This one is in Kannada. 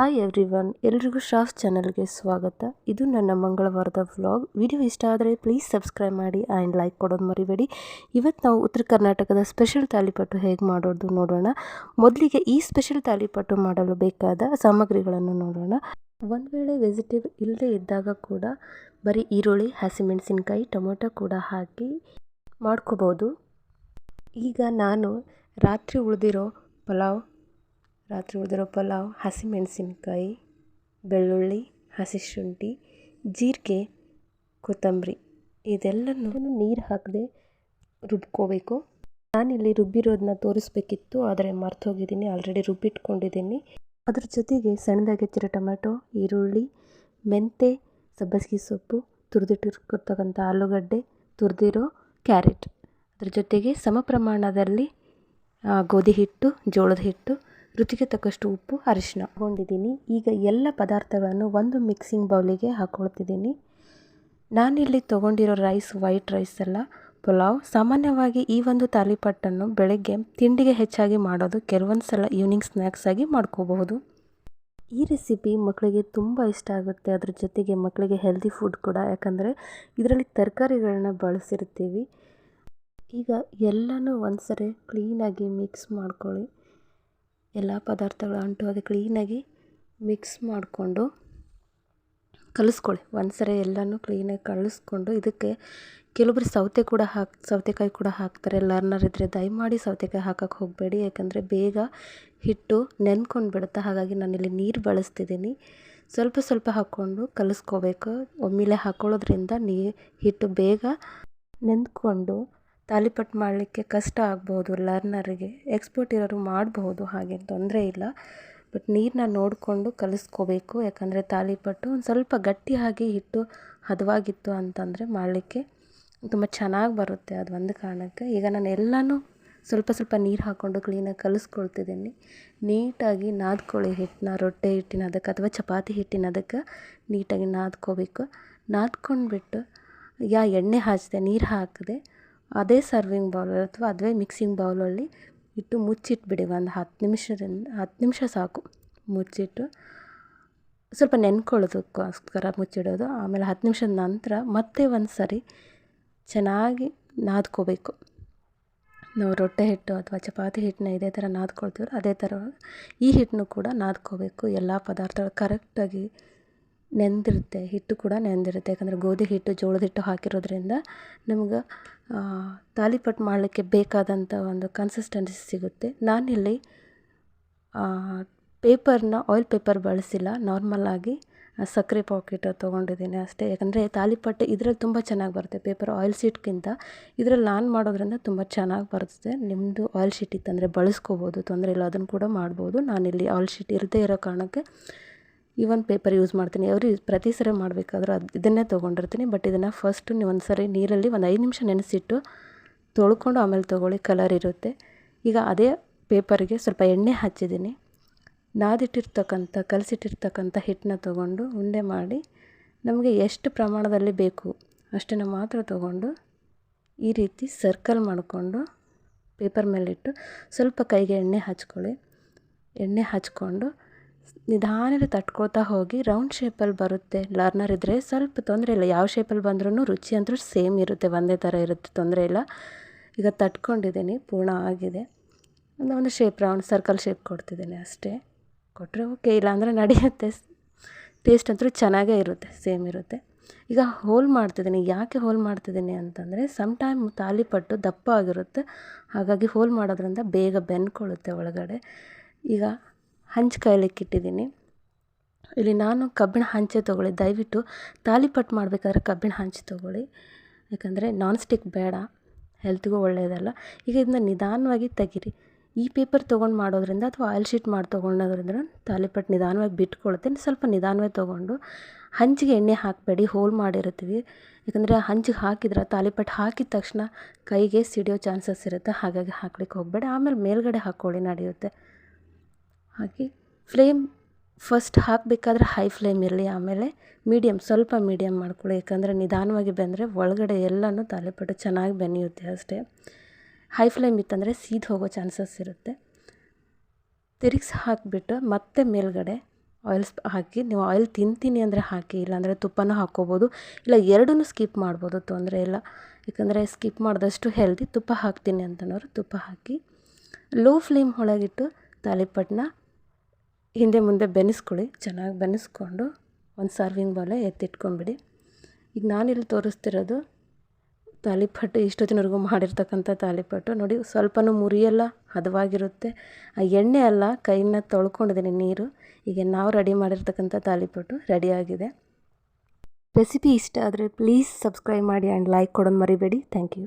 ಹಾಯ್ ಎವ್ರಿವನ್ ಎಲ್ರಿಗೂ ಶಾಫ್ ಚಾನಲ್ಗೆ ಸ್ವಾಗತ. ಇದು ನನ್ನ ಮಂಗಳವಾರದ ವ್ಲಾಗ್ ವಿಡಿಯೋ ಇಷ್ಟ ಆದರೆ ಪ್ಲೀಸ್ ಸಬ್ಸ್ಕ್ರೈಬ್ ಮಾಡಿ ಆ್ಯಂಡ್ ಲೈಕ್ ಕೊಡೋದು ಮರಿಬೇಡಿ. ಇವತ್ತು ನಾವು ಉತ್ತರ ಕರ್ನಾಟಕದ ಸ್ಪೆಷಲ್ ತಾಲಿಪಟ್ಟು ಹೇಗೆ ಮಾಡೋದು ನೋಡೋಣ. ಮೊದಲಿಗೆ ಈ ಸ್ಪೆಷಲ್ ತಾಲಿಪಟ್ಟು ಮಾಡಲು ಬೇಕಾದ ಸಾಮಗ್ರಿಗಳನ್ನು ನೋಡೋಣ. ಒಂದು ವೇಳೆ ವೆಜಿಟೇಬಲ್ ಇಲ್ಲದೆ ಇದ್ದಾಗ ಕೂಡ ಬರೀ ಈರುಳ್ಳಿ, ಹಸಿಮೆಣಸಿನ್ಕಾಯಿ, ಟೊಮೊಟೊ ಕೂಡ ಹಾಕಿ ಮಾಡ್ಕೋಬೋದು. ಈಗ ನಾನು ರಾತ್ರಿ ಉಳಿದಿರೋ ಪಲಾವ್ ರಾತ್ರಿ ಉಳಿದಿರೋ ಪಲಾವ್, ಹಸಿಮೆಣಸಿನ್ಕಾಯಿ, ಬೆಳ್ಳುಳ್ಳಿ ಹಸಿ ಶುಂಠಿ ಜೀರಿಗೆ, ಕೊತ್ತಂಬರಿ ಇದೆಲ್ಲನೂ ನೀರು ಹಾಕದೆ ರುಬ್ಕೋಬೇಕು. ನಾನಿಲ್ಲಿ ರುಬ್ಬಿರೋದನ್ನ ತೋರಿಸ್ಬೇಕಿತ್ತು, ಆದರೆ ಮರ್ತೋಗಿದ್ದೀನಿ, ಆಲ್ರೆಡಿ ರುಬ್ಬಿಟ್ಕೊಂಡಿದ್ದೀನಿ. ಅದ್ರ ಜೊತೆಗೆ ಸಣ್ಣದಾಗಿ ಹೆಚ್ಚಿರೋ ಟೊಮೆಟೊ ಈರುಳ್ಳಿ, ಮೆಂತೆ, ಸಬ್ಬಸಿಗೆ ಸೊಪ್ಪು ತುರಿದಿಟ್ಟಿರ್ಕೊತಕ್ಕಂಥ ಆಲೂಗಡ್ಡೆ, ತುರಿದಿರೋ ಕ್ಯಾರೆಟ್. ಅದ್ರ ಜೊತೆಗೆ ಸಮ ಪ್ರಮಾಣದಲ್ಲಿ ಗೋಧಿ ಹಿಟ್ಟು, ಜೋಳದ ಹಿಟ್ಟು ರುಚಿಗೆ ತಕ್ಕಷ್ಟು ಉಪ್ಪು ಅರಿಶಿನ ಹಾಕೊಂಡಿದ್ದೀನಿ ಈಗ ಎಲ್ಲ ಪದಾರ್ಥಗಳನ್ನು ಒಂದು ಮಿಕ್ಸಿಂಗ್ ಬೌಲಿಗೆ ಹಾಕೊಳ್ತಿದ್ದೀನಿ. ನಾನಿಲ್ಲಿ ತೊಗೊಂಡಿರೋ ರೈಸ್ ವೈಟ್ ರೈಸ್ ಎಲ್ಲ ಪುಲಾವ್. ಸಾಮಾನ್ಯವಾಗಿ ಈ ಒಂದು ತಾಲಿಪಟ್ಟನ್ನು ಬೆಳಗ್ಗೆ ತಿಂಡಿಗೆ ಹೆಚ್ಚಾಗಿ ಮಾಡೋದು ಕೆಲವೊಂದು ಸಲ ಈವ್ನಿಂಗ್ ಸ್ನ್ಯಾಕ್ಸ್ ಆಗಿ ಮಾಡ್ಕೋಬಹುದು. ಈ ರೆಸಿಪಿ ಮಕ್ಕಳಿಗೆ ತುಂಬ ಇಷ್ಟ ಆಗುತ್ತೆ. ಅದ್ರ ಜೊತೆಗೆ ಮಕ್ಕಳಿಗೆ ಹೆಲ್ದಿ ಫುಡ್ ಕೂಡ. ಯಾಕಂದರೆ ಇದರಲ್ಲಿ ತರಕಾರಿಗಳನ್ನ ಬಳಸಿರ್ತೀವಿ. ಈಗ ಎಲ್ಲನೂ ಒಂದ್ಸರಿ ಕ್ಲೀನಾಗಿ ಮಿಕ್ಸ್ ಮಾಡ್ಕೊಳ್ಳಿ. ಎಲ್ಲ ಪದಾರ್ಥಗಳು ಅದು ಕ್ಲೀನಾಗಿ ಮಿಕ್ಸ್ ಮಾಡಿಕೊಂಡು ಕಲಿಸ್ಕೊಳ್ಳಿ ಒಂದು ಸರಿ ಎಲ್ಲನೂ ಕ್ಲೀನಾಗಿ ಕಲಿಸ್ಕೊಂಡು ಇದಕ್ಕೆ ಕೆಲವೊಬ್ರು ಸೌತೆ ಕೂಡ ಹಾಕಿ, ಸೌತೆಕಾಯಿ ಕೂಡ ಹಾಕ್ತಾರೆ. ಲರ್ನರ್ ಇದ್ದರೆ ದಯಮಾಡಿ ಸೌತೆಕಾಯಿ ಹಾಕಕ್ಕೆ ಹೋಗಬೇಡಿ. ಯಾಕಂದರೆ ಬೇಗ ಹಿಟ್ಟು ನೆನ್ಕೊಂಡು ಬಿಡುತ್ತೆ ಹಾಗಾಗಿ ನಾನಿಲ್ಲಿ ನೀರು ಬಳಸ್ತಿದ್ದೀನಿ. ಸ್ವಲ್ಪ ಸ್ವಲ್ಪ ಹಾಕ್ಕೊಂಡು ಕಲಿಸ್ಕೋಬೇಕು. ಒಮ್ಮೆಲೆ ಹಾಕ್ಕೊಳ್ಳೋದ್ರಿಂದ ನೀ, ಹಿಟ್ಟು ಬೇಗ ನೆಂದ್ಕೊಂಡು ತಾಲಿಪಟ್ಟು ಮಾಡಲಿಕ್ಕೆ ಕಷ್ಟ ಆಗ್ಬೋದು ಲರ್ನರಿಗೆ ಎಕ್ಸ್ಪರ್ಟ್ ಇರೋರು ಮಾಡಬಹುದು ಹಾಗೇನು ತೊಂದರೆ ಇಲ್ಲ. ಬಟ್ ನೀರನ್ನ ನೋಡಿಕೊಂಡು ಕಲಿಸ್ಕೋಬೇಕು. ಯಾಕಂದರೆ ತಾಲಿಪಟ್ಟು ಒಂದು ಸ್ವಲ್ಪ ಗಟ್ಟಿಯಾಗಿ ಹಿಟ್ಟು ಹದವಾಗಿತ್ತು ಅಂತಂದರೆ ಮಾಡಲಿಕ್ಕೆ ತುಂಬ ಚೆನ್ನಾಗಿ ಬರುತ್ತೆ ಅದು ಒಂದು ಕಾರಣಕ್ಕೆ. ಈಗ ನಾನು ಎಲ್ಲನೂ ಸ್ವಲ್ಪ ಸ್ವಲ್ಪ ನೀರು ಹಾಕ್ಕೊಂಡು ಕ್ಲೀನಾಗಿ ಕಲಿಸ್ಕೊಳ್ತಿದ್ದೀನಿ. ನೀಟಾಗಿ ನಾದ್ಕೊಳ್ಳಿ ಹಿಟ್ಟನ್ನ, ರೊಟ್ಟೆ ಹಿಟ್ಟಿನ ಅದಕ್ಕೆ ಅಥವಾ ಚಪಾತಿ ಹಿಟ್ಟಿನ ಅದಕ್ಕೆ ನೀಟಾಗಿ ನಾದ್ಕೋಬೇಕು. ನಾದ್ಕೊಂಡ್ಬಿಟ್ಟು, ಯಾ ಎಣ್ಣೆ ಹಚ್ದೆ, ನೀರು ಹಾಕಿದೆ ಅದೇ ಸರ್ವಿಂಗ್ ಬೌಲ್ ಅಥವಾ ಅದೇ ಮಿಕ್ಸಿಂಗ್ ಬೌಲಲ್ಲಿ ಇಟ್ಟು ಮುಚ್ಚಿಟ್ಬಿಡಿ ಒಂದು ಹತ್ತು ನಿಮಿಷದಿಂದ ಹತ್ತು ನಿಮಿಷ ಸಾಕು ಮುಚ್ಚಿಟ್ಟು. ಸ್ವಲ್ಪ ನೆನ್ಕೊಳ್ಳೋದಕ್ಕೋಸ್ಕರ ಮುಚ್ಚಿಡೋದು. ಆಮೇಲೆ ಹತ್ತು ನಿಮಿಷದ ನಂತರ ಮತ್ತೆ ಒಂದು ಸರಿ ಚೆನ್ನಾಗಿ ನಾದ್ಕೋಬೇಕು. ನಾವು ರೊಟ್ಟೆ ಹಿಟ್ಟು ಅಥವಾ ಚಪಾತಿ ಹಿಟ್ಟನ್ನ ಇದೇ ಥರ ನಾದ್ಕೊಳ್ತೀವಲ್ಲ, ಅದೇ ಥರ ಈ ಹಿಟ್ಟನ್ನು ಕೂಡ ನಾದ್ಕೋಬೇಕು. ಎಲ್ಲ ಪದಾರ್ಥಗಳು ಕರೆಕ್ಟಾಗಿ ನೆಂದಿರುತ್ತೆ, ಹಿಟ್ಟು ಕೂಡ ನೆಂದಿರುತ್ತೆ. ಯಾಕಂದರೆ ಗೋಧಿ ಹಿಟ್ಟು, ಜೋಳದ ಹಿಟ್ಟು ಹಾಕಿರೋದ್ರಿಂದ ನಮ್ಗೆ ತಾಲಿಪಟ್ಟು ಮಾಡಲಿಕ್ಕೆ ಬೇಕಾದಂಥ ಒಂದು ಕನ್ಸಿಸ್ಟೆನ್ಸಿ ಸಿಗುತ್ತೆ. ನಾನಿಲ್ಲಿ ಪೇಪರ್ನ ಆಯಿಲ್ ಪೇಪರ್ ಬಳಸಿಲ್ಲ. ನಾರ್ಮಲ್ಲಾಗಿ ಸಕ್ಕರೆ ಪಾಕೆಟ್ ತೊಗೊಂಡಿದ್ದೀನಿ ಅಷ್ಟೇ. ಯಾಕಂದರೆ ತಾಲಿಪಟ್ಟು ಇದ್ರಲ್ಲಿ ತುಂಬ ಚೆನ್ನಾಗಿ ಬರುತ್ತೆ. ಪೇಪರ್ ಆಯಿಲ್ ಶೀಟ್ಗಿಂತ ಇದ್ರಲ್ಲಿ ನಾನು ಮಾಡೋದ್ರಿಂದ ತುಂಬ ಚೆನ್ನಾಗಿ ಬರುತ್ತೆ. ನಿಮ್ಮದು ಆಯಿಲ್ ಶೀಟ್ ಇತ್ತಂದರೆ ಬಳಸ್ಕೋಬೋದು. ತೊಂದರೆ ಇಲ್ಲ, ಅದನ್ನು ಕೂಡ ಮಾಡ್ಬೋದು. ನಾನಿಲ್ಲಿ ಆಯಿಲ್ ಶೀಟ್ ಇರದೇ ಇರೋ ಕಾರಣಕ್ಕೆ ಈ ಒಂದು ಪೇಪರ್ ಯೂಸ್ ಮಾಡ್ತೀನಿ. ಅವರು ಪ್ರತಿ ಸರಿ ಮಾಡಬೇಕಾದ್ರೂ ಅದು ಇದನ್ನೇ ತೊಗೊಂಡಿರ್ತೀನಿ. ಬಟ್ ಇದನ್ನು ಫಸ್ಟು ನೀವು ಒಂದು ಸರಿ ನೀರಲ್ಲಿ ಒಂದು ಐದು ನಿಮಿಷ ನೆನೆಸಿಟ್ಟು ತೊಳ್ಕೊಂಡು ಆಮೇಲೆ ತೊಗೊಳ್ಳಿ ಕಲರ್ ಇರುತ್ತೆ. ಈಗ ಅದೇ ಪೇಪರ್ಗೆ ಸ್ವಲ್ಪ ಎಣ್ಣೆ ಹಚ್ಚಿದ್ದೀನಿ. ನಾದಿಟ್ಟಿರ್ತಕ್ಕಂಥ, ಕಲಸಿಟ್ಟಿರ್ತಕ್ಕಂಥ ಹಿಟ್ಟನ್ನ ತೊಗೊಂಡು ಉಂಡೆ ಮಾಡಿ ನಮಗೆ ಎಷ್ಟು ಪ್ರಮಾಣದಲ್ಲಿ ಬೇಕು ಅಷ್ಟನ್ನು ಮಾತ್ರ ತೊಗೊಂಡು ಈ ರೀತಿ ಸರ್ಕಲ್ ಮಾಡಿಕೊಂಡು ಪೇಪರ್ ಮೇಲಿಟ್ಟು ಸ್ವಲ್ಪ ಕೈಗೆ ಎಣ್ಣೆ ಹಚ್ಕೊಳ್ಳಿ. ಎಣ್ಣೆ ಹಚ್ಕೊಂಡು ನಿಧಾನಕ್ಕೆ ತಟ್ಕೋತಾ ಹೋಗಿ ರೌಂಡ್ ಶೇಪಲ್ಲಿ ಬರುತ್ತೆ. ಲರ್ನರ್ ಇದ್ದರೆ ಸ್ವಲ್ಪ ತೊಂದರೆ ಇಲ್ಲ. ಯಾವ ಶೇಪಲ್ಲಿ ಬಂದ್ರೂ ರುಚಿ ಅಂತೂ ಸೇಮ್ ಇರುತ್ತೆ. ಒಂದೇ ಥರ ಇರುತ್ತೆ. ತೊಂದರೆ ಇಲ್ಲ. ಈಗ ತಟ್ಕೊಂಡಿದ್ದೀನಿ. ಪೂರ್ಣ ಆಗಿದೆ. ಒಂದು ಶೇಪ್ ರೌಂಡ್ ಸರ್ಕಲ್ ಶೇಪ್ ಕೊಡ್ತಿದ್ದೀನಿ ಅಷ್ಟೇ. ಕೊಟ್ಟರೆ ಓಕೆ ಇಲ್ಲಾಂದರೆ ನಡೆಯುತ್ತೆ. ಟೇಸ್ಟ್ ಅಂತೂ ಚೆನ್ನಾಗೇ ಇರುತ್ತೆ. ಸೇಮ್ ಇರುತ್ತೆ. ಈಗ ಹೋಲ್ ಮಾಡ್ತಿದ್ದೀನಿ. ಯಾಕೆ ಹೋಲ್ ಮಾಡ್ತಿದ್ದೀನಿ ಅಂತಂದರೆ ಸಮ್ ಟೈಮ್ ತಾಲಿಪಟ್ಟು ದಪ್ಪ ಆಗಿರುತ್ತೆ. ಹಾಗಾಗಿ ಹೋಲ್ ಮಾಡೋದ್ರಿಂದ ಬೇಗ ಬೆಂದ್ಕೊಳ್ಳುತ್ತೆ ಒಳಗಡೆ. ಈಗ ಹಂಚು ಕಾಯ್ಲಿಕ್ಕೆ ಇಟ್ಟಿದ್ದೀನಿ. ಇಲ್ಲಿ ನಾನು ಕಬ್ಬಿಣ ಹಂಚೆ ತೊಗೊಳ್ಳಿ. ದಯವಿಟ್ಟು ತಾಲಿಪಟ್ಟು ಮಾಡಬೇಕಾದ್ರೆ ಕಬ್ಬಿಣ ಹಂಚು ತೊಗೊಳ್ಳಿ. ಯಾಕಂದರೆ ನಾನ್ ಸ್ಟಿಕ್ ಬೇಡ ಹೆಲ್ತ್ಗೂ ಒಳ್ಳೆಯದಲ್ಲ ಈಗ ಇದನ್ನ ನಿಧಾನವಾಗಿ ತೆಗೀರಿ. ಈ ಪೇಪರ್ ತೊಗೊಂಡು ಮಾಡೋದ್ರಿಂದ ಅಥವಾ ಆಯಿಲ್ ಶೀಟ್ ಮಾಡಿ ತೊಗೊಳೋದ್ರಿಂದ ತಾಲಿಪಟ್ಟು ನಿಧಾನವಾಗಿ ಬಿಟ್ಕೊಳುತ್ತೆ. ಸ್ವಲ್ಪ ನಿಧಾನವಾಗಿ ತೊಗೊಂಡು ಹಂಚಿಗೆ ಎಣ್ಣೆ ಹಾಕಬೇಡಿ. ಹೋಲ್ ಮಾಡಿರ್ತೀವಿ. ಯಾಕಂದರೆ ಹಂಚಿಗೆ ಹಾಕಿದ್ರೆ ತಾಲಿಪಟ್ಟು ಹಾಕಿದ ತಕ್ಷಣ ಕೈಗೆ ಸಿಡಿಯೋ ಚಾನ್ಸಸ್ ಇರುತ್ತೆ. ಹಾಗಾಗಿ ಹಾಕ್ಲಿಕ್ಕೆ ಹೋಗಬೇಡಿ. ಆಮೇಲೆ ಮೇಲ್ಗಡೆ ಹಾಕ್ಕೊಳ್ಳಿ. ನಡೆಯುತ್ತೆ. ಹಾಕಿ ಫ್ಲೇಮ್ ಫಸ್ಟ್ ಹಾಕಬೇಕಾದ್ರೆ ಹೈ ಫ್ಲೇಮ್ ಇರಲಿ, ಆಮೇಲೆ ಮೀಡಿಯಮ್ ಸ್ವಲ್ಪ ಮೀಡಿಯಮ್ ಮಾಡ್ಕೊಳ್ಳಿ. ಯಾಕಂದರೆ ನಿಧಾನವಾಗಿ ಬೆಂದರೆ ಒಳಗಡೆ ಎಲ್ಲನೂ ತಾಲಿಪಟ್ಟು ಚೆನ್ನಾಗಿ ಬೆನೆಯುತ್ತೆ ಅಷ್ಟೇ. ಹೈ ಫ್ಲೇಮ್ ಇತ್ತಂದರೆ ಸೀದ್ ಹೋಗೋ ಚಾನ್ಸಸ್ ಇರುತ್ತೆ. ತಿರುಗಿಸಿ ಹಾಕಿಬಿಟ್ಟು ಮತ್ತೆ ಮೇಲ್ಗಡೆ ಆಯಿಲ್ ಹಾಕಿ, ನೀವು ಆಯಿಲ್ ತಿಂತೀನಿ ಅಂದರೆ ಹಾಕಿ, ಇಲ್ಲಾಂದರೆ ತುಪ್ಪನೂ ಹಾಕ್ಕೋಬೋದು. ಇಲ್ಲ ಎರಡೂ ಸ್ಕಿಪ್ ಮಾಡ್ಬೋದು, ತೊಂದರೆ ಇಲ್ಲ. ಯಾಕಂದರೆ ಸ್ಕಿಪ್ ಮಾಡಿದಷ್ಟು ಹೆಲ್ದಿ ತುಪ್ಪ ಹಾಕ್ತೀನಿ ಅಂತನೋರು ತುಪ್ಪ ಹಾಕಿ, ಲೋ ಫ್ಲೇಮ್ ಒಳಗಿಟ್ಟು ತಾಲಿಪಟ್ಟನ್ನ ಹಿಂದೆ ಮುಂದೆ ಬೆನೆಸ್ಕೊಳ್ಳಿ, ಚೆನ್ನಾಗಿ ಬೆನೆಸ್ಕೊಂಡು ಒಂದು ಸರ್ವಿಂಗ್ ಬೌಲೆ ಎತ್ತಿಟ್ಕೊಂಡ್ಬಿಡಿ ಈಗ ನಾನಿಲ್ಲಿ ತೋರಿಸ್ತಿರೋದು ತಾಲಿಪಟ್ಟು, ಇಷ್ಟೊತ್ತಿನವರೆಗೂ ಮಾಡಿರ್ತಕ್ಕಂಥ ತಾಲಿಪಟ್ಟು. ನೋಡಿ, ಸ್ವಲ್ಪನೂ ಮುರಿಯಲ್ಲ, ಹದವಾಗಿರುತ್ತೆ. ಆ ಎಣ್ಣೆ ಅಲ್ಲ, ಕೈನ ತೊಳ್ಕೊಂಡಿದ್ದೀನಿ ನೀರು. ಈಗ ನಾವು ರೆಡಿ ಮಾಡಿರ್ತಕ್ಕಂಥ ತಾಲಿಪಟ್ಟು ರೆಡಿಯಾಗಿದೆ. ರೆಸಿಪಿ ಇಷ್ಟ ಆದರೆ ಪ್ಲೀಸ್ ಸಬ್ಸ್ಕ್ರೈಬ್ ಮಾಡಿ ಆ್ಯಂಡ್ ಲೈಕ್ ಕೊಡೋದು ಮರಿಬೇಡಿ. Thank you.